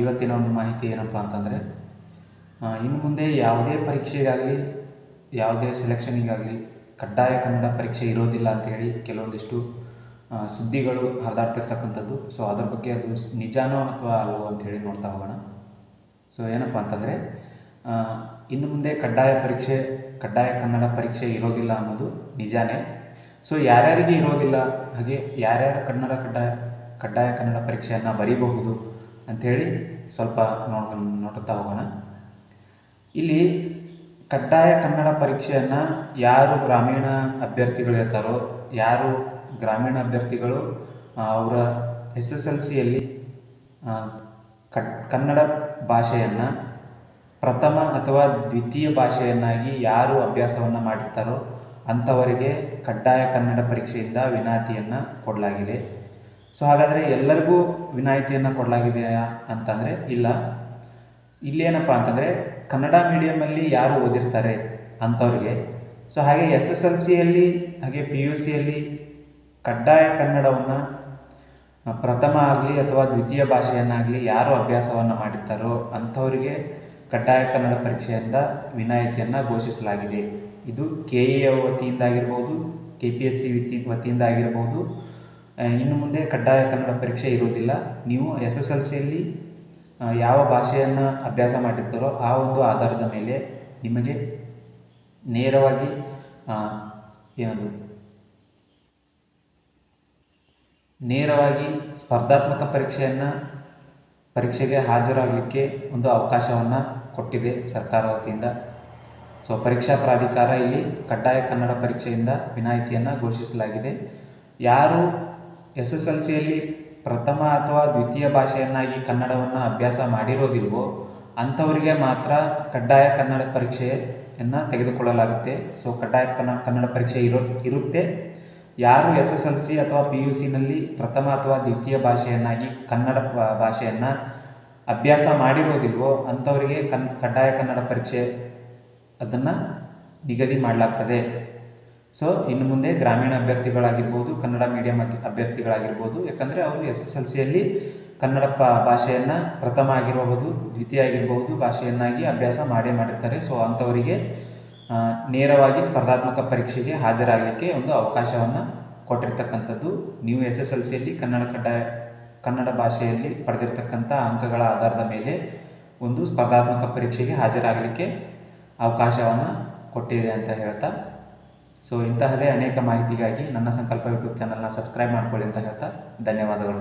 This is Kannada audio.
ಇವತ್ತಿನ ಒಂದು ಮಾಹಿತಿ ಏನಪ್ಪ ಅಂತಂದರೆ ಇನ್ನು ಮುಂದೆ ಯಾವುದೇ ಪರೀಕ್ಷೆಗಾಗಲಿ, ಯಾವುದೇ ಸೆಲೆಕ್ಷನಿಗಾಗಲಿ ಕಡ್ಡಾಯ ಕನ್ನಡ ಪರೀಕ್ಷೆ ಇರೋದಿಲ್ಲ ಅಂತೇಳಿ ಕೆಲವೊಂದಿಷ್ಟು ಸುದ್ದಿಗಳು ಹರಿದಾಡ್ತಿರ್ತಕ್ಕಂಥದ್ದು. ಸೊ ಅದರ ಬಗ್ಗೆ ಅದು ನಿಜಾನೋ ಅಥವಾ ಅಲ್ವೋ ಅಂತೇಳಿ ನೋಡ್ತಾ ಹೋಗೋಣ. ಸೊ ಏನಪ್ಪ ಅಂತಂದರೆ ಇನ್ನು ಮುಂದೆ ಕಡ್ಡಾಯ ಪರೀಕ್ಷೆ, ಕಡ್ಡಾಯ ಕನ್ನಡ ಪರೀಕ್ಷೆ ಇರೋದಿಲ್ಲ ಅನ್ನೋದು ನಿಜಾನೇ. ಸೊ ಯಾರ್ಯಾರಿಗೆ ಇರೋದಿಲ್ಲ, ಹಾಗೆ ಯಾರ್ಯಾರು ಕನ್ನಡ ಕಡ್ಡಾಯ ಕಡ್ಡಾಯ ಕನ್ನಡ ಪರೀಕ್ಷೆಯನ್ನು ಬರೀಬಹುದು ಅಂಥೇಳಿ ಸ್ವಲ್ಪ ನೋಡ್ ನೋಡುತ್ತಾ ಹೋಗೋಣ. ಇಲ್ಲಿ ಕಡ್ಡಾಯ ಕನ್ನಡ ಪರೀಕ್ಷೆಯನ್ನು ಯಾರು ಗ್ರಾಮೀಣ ಅಭ್ಯರ್ಥಿಗಳು ಇರ್ತಾರೋ ಯಾರು ಗ್ರಾಮೀಣ ಅಭ್ಯರ್ಥಿಗಳು ಅವರ ಎಸ್ ಎಸ್ ಎಲ್ ಸಿಯಲ್ಲಿ ಕನ್ನಡ ಭಾಷೆಯನ್ನು ಪ್ರಥಮ ಅಥವಾ ದ್ವಿತೀಯ ಭಾಷೆಯನ್ನಾಗಿ ಯಾರು ಅಭ್ಯಾಸವನ್ನು ಮಾಡಿರ್ತಾರೋ, ಅಂಥವರಿಗೆ ಕಡ್ಡಾಯ ಕನ್ನಡ ಪರೀಕ್ಷೆಯಿಂದ ವಿನಾಯಿತಿಯನ್ನು ಕೊಡಲಾಗಿದೆ. ಸೊ ಹಾಗಾದರೆ ಎಲ್ಲರಿಗೂ ವಿನಾಯಿತಿಯನ್ನು ಕೊಡಲಾಗಿದೆಯಾ ಅಂತಂದರೆ ಇಲ್ಲ. ಇಲ್ಲೇನಪ್ಪ ಅಂತಂದರೆ ಕನ್ನಡ ಮೀಡಿಯಮಲ್ಲಿ ಯಾರು ಓದಿರ್ತಾರೆ ಅಂಥವ್ರಿಗೆ ಸೊ ಹಾಗೆ ಎಸ್ ಎಸ್ ಎಲ್ ಸಿಯಲ್ಲಿ ಹಾಗೆ ಪಿ ಯು ಸಿಯಲ್ಲಿ ಕಡ್ಡಾಯ ಕನ್ನಡವನ್ನು ಪ್ರಥಮ ಆಗಲಿ ಅಥವಾ ದ್ವಿತೀಯ ಭಾಷೆಯನ್ನಾಗಲಿ ಯಾರು ಅಭ್ಯಾಸವನ್ನು ಮಾಡಿರ್ತಾರೋ ಅಂಥವರಿಗೆ ಕಡ್ಡಾಯ ಕನ್ನಡ ಪರೀಕ್ಷೆಯಿಂದ ವಿನಾಯಿತಿಯನ್ನು ಘೋಷಿಸಲಾಗಿದೆ. ಇದು ಕೆ ಎ ವತಿಯಿಂದ ಆಗಿರ್ಬೋದು ಕೆ ಪಿ ಎಸ್ ಸಿ ವತಿ ವತಿಯಿಂದ ಆಗಿರ್ಬೋದು ಇನ್ನು ಮುಂದೆ ಕಡ್ಡಾಯ ಕನ್ನಡ ಪರೀಕ್ಷೆ ಇರುವುದಿಲ್ಲ. ನೀವು ಎಸ್ ಎಸ್ ಎಲ್ ಸಿಯಲ್ಲಿ ಯಾವ ಭಾಷೆಯನ್ನು ಅಭ್ಯಾಸ ಮಾಡಿರ್ತಾರೋ ಆ ಒಂದು ಆಧಾರದ ಮೇಲೆ ನಿಮಗೆ ನೇರವಾಗಿ ಏನದು? ನೇರವಾಗಿ ಸ್ಪರ್ಧಾತ್ಮಕ ಪರೀಕ್ಷೆಯನ್ನು ಪರೀಕ್ಷೆಗೆ ಹಾಜರಾಗಲಿಕ್ಕೆ ಒಂದು ಅವಕಾಶವನ್ನು ಕೊಟ್ಟಿದೆ ಸರ್ಕಾರ ವತಿಯಿಂದ. ಸೊ, ಪರೀಕ್ಷಾ ಪ್ರಾಧಿಕಾರ ಇಲ್ಲಿ ಕಡ್ಡಾಯ ಕನ್ನಡ ಪರೀಕ್ಷೆಯಿಂದ ವಿನಾಯಿತಿಯನ್ನು ಘೋಷಿಸಲಾಗಿದೆ. ಯಾರು ಎಸ್ ಎಸ್ ಎಲ್ ಸಿಯಲ್ಲಿ ಪ್ರಥಮ ಅಥವಾ ದ್ವಿತೀಯ ಭಾಷೆಯನ್ನಾಗಿ ಕನ್ನಡವನ್ನು ಅಭ್ಯಾಸ ಮಾಡಿರೋದಿಲ್ವೋ, ಅಂಥವರಿಗೆ ಮಾತ್ರ ಕಡ್ಡಾಯ ಕನ್ನಡ ಪರೀಕ್ಷೆಯನ್ನು ತೆಗೆದುಕೊಳ್ಳಲಾಗುತ್ತೆ. ಸೊ ಕಡ್ಡಾಯ ಕನ್ನ- ಕನ್ನಡ ಪರೀಕ್ಷೆ ಇರೋ, ಇರುತ್ತೆ. ಯಾರು ಎಸ್ ಎಸ್ ಎಲ್ ಸಿ ಅಥವಾ ಪಿ ಯು ಸಿನಲ್ಲಿ ಪ್ರಥಮ ಅಥವಾ ದ್ವಿತೀಯ ಭಾಷೆಯನ್ನಾಗಿ ಕನ್ನಡ ಭಾಷೆಯನ್ನು ಅಭ್ಯಾಸ ಮಾಡಿರೋದಿಲ್ವೋ, ಅಂಥವರಿಗೆ ಕನ್, ಕಡ್ಡಾಯ ಕನ್ನಡ ಪರೀಕ್ಷೆ ಅದನ್ನು ನಿಗದಿ ಮಾಡಲಾಗ್ತದೆ. ಸೊ ಇನ್ನು ಮುಂದೆ ಗ್ರಾಮೀಣ ಅಭ್ಯರ್ಥಿಗಳಾಗಿರ್ಬೋದು, ಕನ್ನಡ ಮೀಡಿಯಂ ಅಭ್ಯರ್ಥಿಗಳಾಗಿರ್ಬೋದು, ಯಾಕಂದರೆ ಅವರು ಎಸ್ ಎಸ್ ಎಲ್ ಸಿಯಲ್ಲಿ ಕನ್ನಡ ಪ, ಭಾಷೆಯನ್ನು ಪ್ರಥಮ ಆಗಿರಬಹುದು ದ್ವಿತೀಯ ಆಗಿರಬಹುದು ಭಾಷೆಯನ್ನಾಗಿ ಅಭ್ಯಾಸ ಮಾಡೇ ಮಾಡಿರ್ತಾರೆ. ಸೊ ಅಂಥವರಿಗೆ ನೇರವಾಗಿ ಸ್ಪರ್ಧಾತ್ಮಕ ಪರೀಕ್ಷೆಗೆ ಹಾಜರಾಗಲಿಕ್ಕೆ ಒಂದು ಅವಕಾಶವನ್ನು ಕೊಟ್ಟಿರ್ತಕ್ಕಂಥದ್ದು ನೀವು ಎಸ್ ಎಸ್ ಎಲ್ ಸಿಯಲ್ಲಿ ಕನ್ನಡ ಕಡ್ಡಾಯ ಕನ್ನಡ ಭಾಷೆಯಲ್ಲಿ ಪಡೆದಿರ್ತಕ್ಕಂಥ ಅಂಕಗಳ ಆಧಾರದ ಮೇಲೆ ಒಂದು ಸ್ಪರ್ಧಾತ್ಮಕ ಪರೀಕ್ಷೆಗೆ ಹಾಜರಾಗಲಿಕ್ಕೆ ಅವಕಾಶವನ್ನು ಕೊಟ್ಟಿದೆ ಅಂತ ಹೇಳ್ತಾ ಸೊ ಇಂತಹದೇ ಅನೇಕ ಮಾಹಿತಿಗಾಗಿ ನನ್ನ ಸಂಕಲ್ಪ ಯೂಟ್ಯೂಬ್ ಚಾನಲ್ನ ಸಬ್ಸ್ಕ್ರೈಬ್ ಮಾಡ್ಕೊಳ್ಳಿ ಅಂತ ಹೇಳ್ತಾ ಧನ್ಯವಾದಗಳು.